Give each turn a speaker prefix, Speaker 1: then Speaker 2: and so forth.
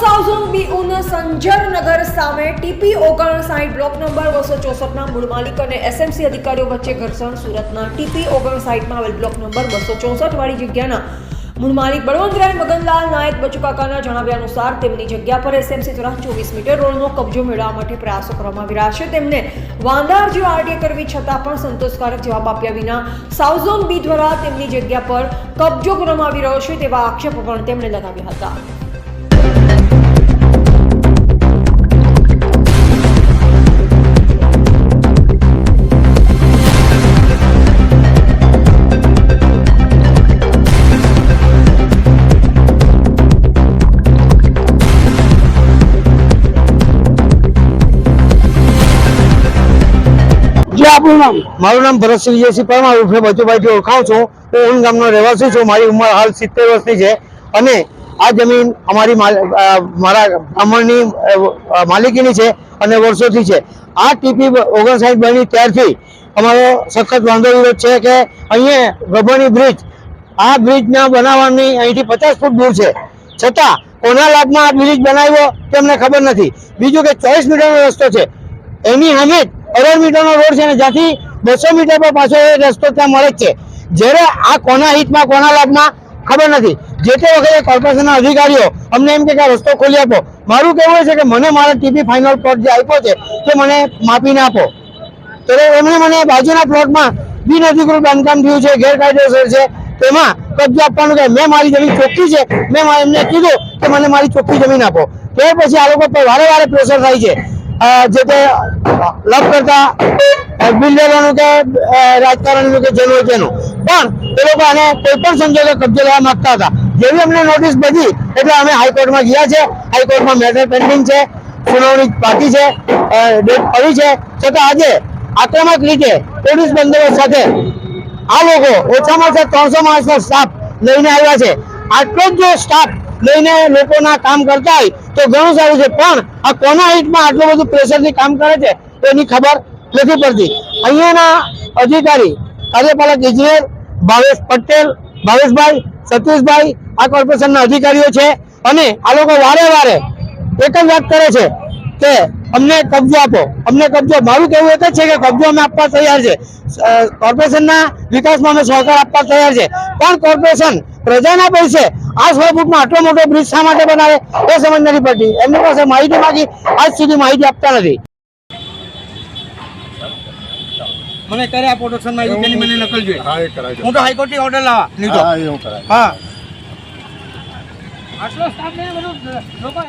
Speaker 1: સાઉઝન બી ઉન સંજરનગર સામે ટીપી ઓગણસાઠ block number બસો ચોસઠના મૂળ માલિક અને એસએમસી અધિકારીઓ વચ્ચે ઘર્ષણ સુરતના ટીપી ઓગણસાઠમાં આવેલ બ્લોક નંબર બસો ચોસઠ વાળી જગ્યાના મૂળ માલિક બળવંતરાય મગનલાલ નાયક બચુકાકાના જણાવ્યા અનુસાર તેમની જગ્યા પર એસએમસી દ્વારા ચોવીસ મીટર રોડનો કબજો મેળવવા માટે પ્રયાસો કરવામાં આવી રહ્યા છે. તેમને વાંધાર જેવા આરટીએ કરવી છતાં પણ સંતોષકારક જવાબ આપ્યા વિના સાઉઝોન બી દ્વારા તેમની જગ્યા પર કબજો કરવામાં આવી રહ્યો છે તેવા આક્ષેપો પણ તેમણે લગાવ્યા હતા.
Speaker 2: આપણું નામ?
Speaker 3: મારું નામ ભરતસિંહ વિજયસિંહ પરમાર ઉર્ફે બચુભાઈથી ઓળખાઉં છું. હું ઊન ગામનો રહેવાસી છું. મારી ઉંમર હાલ સિત્તેર વર્ષની છે. અને આ જમીન અમારી મારા બ્રાહ્મણની માલિકીની છે અને વર્ષોથી છે. આ ટીપી ઓગણસાઠ બની ત્યારથી અમારો સખત વાંધો વિરોધ છે કે અહીંયા ગભણી બ્રિજ, આ બ્રિજના બનાવવાની અહીંથી પચાસ ફૂટ દૂર છે. છતાં કોના લાભમાં આ બ્રિજ બનાવ્યો તેમને ખબર નથી. બીજું કે ચોવીસ મીટરનો રસ્તો છે. એની સામે અઢાર મીટરનો રોડ છે ને જ્યાંથી બસો મીટર પર પાછો એ રસ્તો ત્યાં મળે જ છે. જ્યારે આ કોના હિતમાં, કોના લાભમાં, ખબર નથી. જે તે વખતે કોર્પોરેશનના અધિકારીઓ અમને એમ કે રસ્તો ખોલી આપો. મારું કહેવું છે કે મને મારા ટીપી ફાઇનલ પ્લોટ જે આપ્યો છે તે મને માપીને આપો. તો એમણે મને બાજુના પ્લોટમાં બિનઅધિકૃત બાંધકામ થયું છે, ગેરકાયદેસર છે, તેમાં કબજો આપવાનું કે મેં મારી જમીન ચોખ્ખી છે, મેં એમને કીધું કે મને મારી ચોખ્ખી જમીન આપો. ત્યાર પછી આ લોકો પર વારે વારે પ્રેશર થાય છે. જે તે લપ કરતા બિલ્ડરોનું કે રાજકારણનું કે જેનું તેનું. પણ એ લોકો આને કોઈ પણ સંજોગે કબજે લેવા માંગતા હતા. જેવી અમને નોટિસ બધી, એટલે અમે હાઈકોર્ટમાં ગયા છે. હાઈકોર્ટમાં મેટર પેન્ડિંગ છે, સુનાવણી બાકી છે ડેટ પડી છે. છતાં આજે આક્રમક રીતે પોલીસ બંદોબસ્ત સાથે આ લોકો ઓછામાં ઓછા ત્રણસો માણસનો સ્ટાફ લઈને આવ્યા છે. આટલો જ જો સ્ટાફ લઈને લોકોના કામ કરતા હોય તો ઘણું સારું છે. પણ આ કોના હિટમાં આટલું બધું પ્રેશરથી કામ કરે છે એની ખબર નથી પડતી. અહીંયાના અધિકારી, કાર્યપાલક ઇજનેર ભાવેશ પટેલ, ભાવેશભાઈ, સતીશભાઈ આ કોર્પોરેશનના અધિકારીઓ છે અને આ લોકો વારે વારે એક જ વાત કરે છે કે અમને કબજો આપો. અમને કબજો, મારું કહેવું એક જ છે કે કબજો અમે આપવા તૈયાર છે. કોર્પોરેશનના વિકાસમાં અમે સહકાર આપવા તૈયાર છે. પણ કોર્પોરેશન પ્રજાના પૈસે આ સો આટલો મોટો બ્રિજ શા માટે બનાવે? એ સમજ નથી પડતી એમની પાસે માહિતી માંગી આજ સુધી માહિતી આપતા નથી. મને કર્યા આ માં માહિતી મને નકલ જોઈએ.
Speaker 2: હા એ કરાય
Speaker 3: હું તો હાઈકોર્ટથી ઓર્ડર લાવવા લીધો
Speaker 2: હા એવું કરાય
Speaker 3: હા.
Speaker 1: આટલો સ્ટાફ ને બધું લોકો